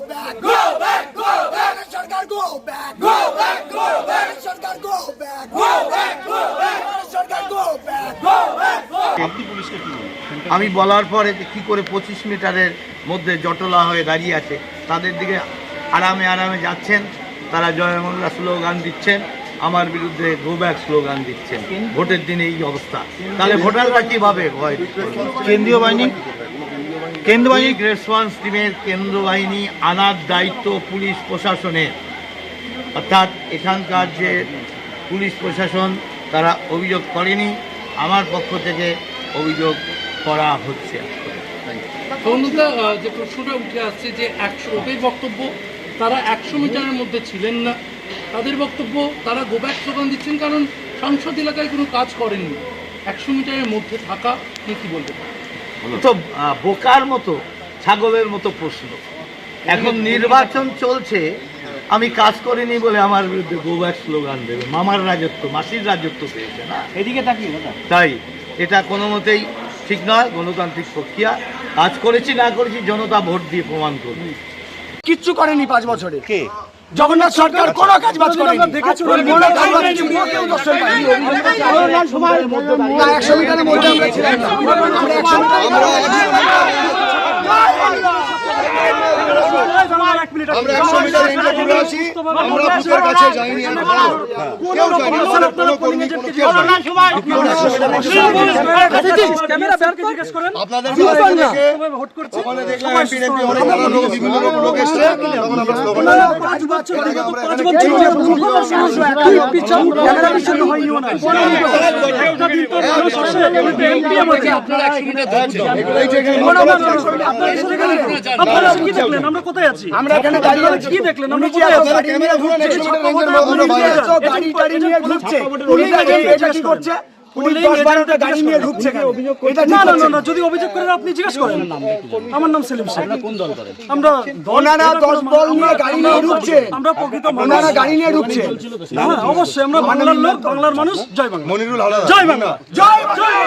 go back. Go back, go back. go back. Go back, go back. go back. Go back, go back. go back. Go back, go back. আমি বলার পরে কি করে পঁচিশ মিটারের মধ্যে জটলা হয়ে দাঁড়িয়ে আছে তাদের দিকে আরামে আরামে যাচ্ছেন তারা জয়মঙ্গলা স্লোগান দিচ্ছেন আমার বিরুদ্ধে গো ব্যাক স্লোগান দিচ্ছেন ভোটের দিনে এই অবস্থা তাহলে ভোটাররা কীভাবে হয় কেন্দ্রীয় বাহিনী কেন্দ্রীয় বাহিনী কুইক রেসপন্স টিমের কেন্দ্র বাহিনী আনার দায়িত্ব পুলিশ প্রশাসনের। অর্থাৎ এখানকার যে পুলিশ প্রশাসন তারা অভিযোগ করেনি। আমার পক্ষ থেকে অভিযোগ করা হচ্ছে তরুণদা যে প্রশ্নটা উঠে আসছে যে একশো ওদের বক্তব্য তারা একশো মিটারের মধ্যে ছিলেন না। তাদের বক্তব্য তারা গোব্যাক স্লোগান দিচ্ছেন কারণ সংসদ এলাকায় কোনো কাজ করেননি। একশো মিটারের মধ্যে থাকা নিয়ে কি বলতে পারেন? তো। বোকার মতো ছাগলের মতো প্রশ্ন। এখন নির্বাচন চলছে আমি কাজ করিনি বলে আমার বিরুদ্ধে গোব্যাক স্লোগান দেবে। মামার রাজত্ব মাসির রাজত্ব পেয়েছে না? এদিকে তাকিয়ে দাদা। তাই এটা কোনো মতেই ঠিক নয় গণতান্ত্রিক প্রক্রিয়া। কাজ করেছি না করেছি জনতা ভোট দিয়ে প্রমাণ করবে। কিচ্ছু করেনি পাঁচ বছরে। কে? জগন্নাথ সরকার কোনো কাজ বাজ করেনি। কোনো কাজ বাজ। না, একশো মিটারের মধ্যে আমরা ছিলাম না। আমরা আমরা একশো মিটার আছি আমরা কাছে যাইনি। কেউ যায়নি আমাদের কোনো কর্মী কোনো কেউ যায়নি আমরা একশো মিটার আপনাদের ওখানে দেখলাম এমপি এমপি অনেক নানা লোক বিভিন্ন লোক লোক এসছে। তখন আমরা স্লোগান আছি কি দেখলেন? আমরা আপনারা ক্যামেরা আছি। গাড়ি টাড়ি নিয়ে ঢুকছে পুলিশ এটা কি করছে? গাড়ি যদি অভিযোগ করেন আপনি জিজ্ঞেস করেন। আমার নাম সেলিম শেখ কোন দল করেন? আমরা দল ওনারা দশ বল নিয়ে গাড়ি নিয়ে ঢুকছে আমরা প্রকৃত ওনারা গাড়ি নিয়ে ঢুকছে। হ্যাঁ অবশ্যই আমরা বাংলার লোক বাংলার মানুষ। জয় বাংলা। মনিরুল জয় বাংলা। জয় বাংলা!